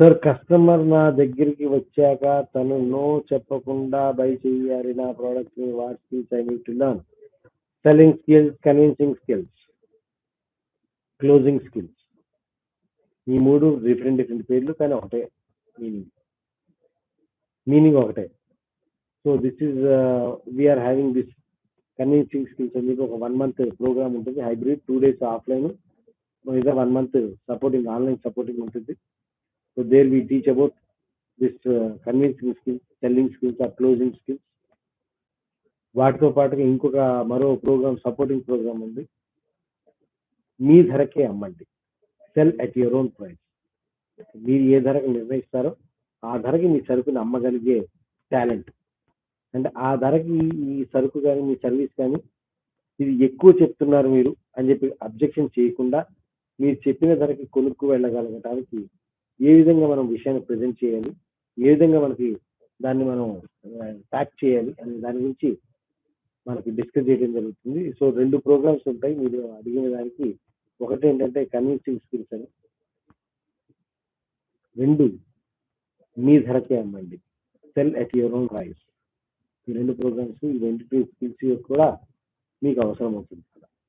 Sir customer నా దగ్గరికి వచ్చాక తను నో చెప్పకుండా బై చేయాలి నా product what skills I need to learn selling skills convincing skills closing skills ఈ మూడు డిఫరెంట్ డిఫరెంట్ పేర్లు కానీ ఒకటే మీనింగ్ మీనింగ్ ఒకటే. So this is we're having this convincing skills అని చెప్పి ఒక వన్ మంత్ ప్రోగ్రామ్ ఉంటుంది. హైబ్రిడ్ టూ డేస్ ఆఫ్లైన్ లేదా one month supporting online supporting ఉంటుంది. There we we teach about this convincing skills selling skills ఆ closing skills వాటితో పాటుగా ఇంకొక మరో ప్రోగ్రామ్ సపోర్టింగ్ ప్రోగ్రామ్ ఉంది. మీ ధరకే అమ్మండి. Sell at your own price మీరు ఏ ధరకు నిర్ణయిస్తారో ఆ ధరకి మీ సరుకుని అమ్మగలిగే టాలెంట్ అంటే ఆ ధరకి ఈ సరుకు కానీ మీ సర్వీస్ కానీ ఇది ఎక్కువ చెప్తున్నారు మీరు అని చెప్పి అబ్జెక్షన్ చేయకుండా మీరు చెప్పిన ధరకి కొనుక్కు వెళ్ళగలగటానికి ఏ విధంగా మనం విషయాన్ని ప్రజెంట్ చేయాలి? ఏ విధంగా మనకి దాన్ని మనం ప్యాక్ చేయాలి అనే దాని గురించి మనకి డిస్కస్ చేయడం జరుగుతుంది. సో రెండు ప్రోగ్రామ్స్ ఉంటాయి. మీరు అడిగిన దానికి ఒకటి ఏంటంటే కన్విన్సింగ్ స్కిల్స్ అని రెండు మీ ధరకే అమ్మండి. Sell at your own price ఈ రెండు ప్రోగ్రామ్స్ ఈ రెండు స్కిల్స్ కూడా మీకు అవసరం అవుతుంది.